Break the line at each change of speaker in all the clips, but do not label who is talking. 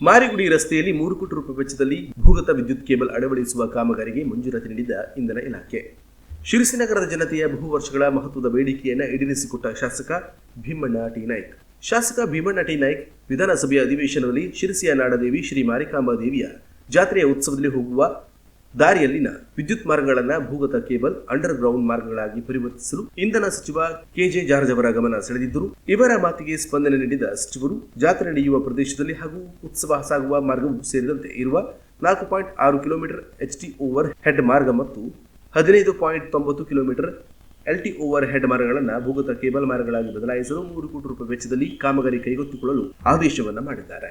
ಮಾರಿಗುಡಿ ರಸ್ತೆಯಲ್ಲಿ ಮೂರು ಕೋಟಿ ರೂಪಾಯಿ ವೆಚ್ಚದಲ್ಲಿ ಭೂಗತ ವಿದ್ಯುತ್ ಕೇಬಲ್ ಅಳವಡಿಸುವ ಕಾಮಗಾರಿಗೆ ಮಂಜೂರಾತಿ ನೀಡಿದ ಇಂಧನ ಇಲಾಖೆ. ಶಿರಸಿನಗರದ ಜನತೆಯ ಬಹು ವರ್ಷಗಳ ಮಹತ್ವದ ಬೇಡಿಕೆಯನ್ನು ಈಡೇರಿಸಿಕೊಟ್ಟ ಶಾಸಕ ಭೀಮಣ್ಣ ಟಿ. ನಾಯ್ಕ್. ಶಾಸಕ ಭೀಮಣ್ಣ ಟಿ. ನಾಯ್ಕ್ ವಿಧಾನಸಭೆಯ ಅಧಿವೇಶನದಲ್ಲಿ ಶಿರಸಿಯ ನಾಡದೇವಿ ಶ್ರೀ ಮಾರಿಕಾಂಬಾ ದೇವಿಯ ಜಾತ್ರೆಯ ಉತ್ಸವದಲ್ಲಿ ಹೋಗುವ ದಾರಿಯಲ್ಲಿನ ವಿದ್ಯುತ್ ಮಾರ್ಗಗಳನ್ನು ಭೂಗತ ಕೇಬಲ್ ಅಂಡರ್ ಗ್ರೌಂಡ್ ಮಾರ್ಗಗಳಾಗಿ ಪರಿವರ್ತಿಸಲು ಇಂಧನ ಸಚಿವ ಕೆಜೆ ಜಾರ್ಜ್ ಅವರ ಗಮನ ಸೆಳೆದಿದ್ದರು. ಇವರ ಮಾತಿಗೆ ಸ್ಪಂದನೆ ನೀಡಿದ ಸಚಿವರು, ಜಾತ್ರೆ ನಡೆಯುವ ಪ್ರದೇಶದಲ್ಲಿ ಹಾಗೂ ಉತ್ಸವ ಸಾಗುವ ಮಾರ್ಗವೂ ಸೇರಿದಂತೆ ಇರುವ ನಾಲ್ಕು ಪಾಯಿಂಟ್ ಆರು ಕಿಲೋಮೀಟರ್ ಎಚ್ಟಿ ಓವರ್ ಹೆಡ್ ಮಾರ್ಗ ಮತ್ತು ಹದಿನೈದು ಪಾಯಿಂಟ್ ತೊಂಬತ್ತು ಕಿಲೋಮೀಟರ್ ಎಲ್ಟಿ ಓವರ್ ಹೆಡ್ ಮಾರ್ಗಗಳನ್ನು ಭೂಗತ ಕೇಬಲ್ ಮಾರ್ಗಗಳಾಗಿ ಬದಲಾಯಿಸಲು ಮೂರು ಕೋಟಿ ರೂಪಾಯಿ ವೆಚ್ಚದಲ್ಲಿ ಕಾಮಗಾರಿ ಕೈಗೊತ್ತಿಕೊಳ್ಳಲು ಆದೇಶವನ್ನು ಮಾಡಿದ್ದಾರೆ.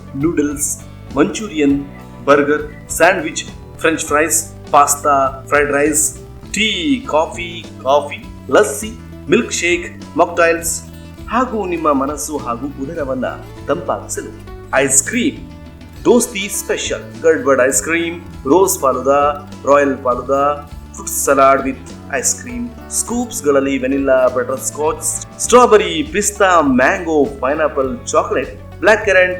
noodles Manchurian burger sandwich French fries pasta fried rice tea coffee coffee lassi milk shake mocktails ಹಾಗೂ ನಿಮ್ಮ ಮನಸ್ಸು ಹಾಗೂ ಉದರವನ್ನು ತಂಪಾಗಿಸಲು ice cream Dosti special gadbad ice cream rose falooda royal falooda fruit salad with ice cream ಸ್ಕೂಪ್ಸ್ಗಳಲ್ಲಿ vanilla butter scotch strawberry pista mango pineapple chocolate black currant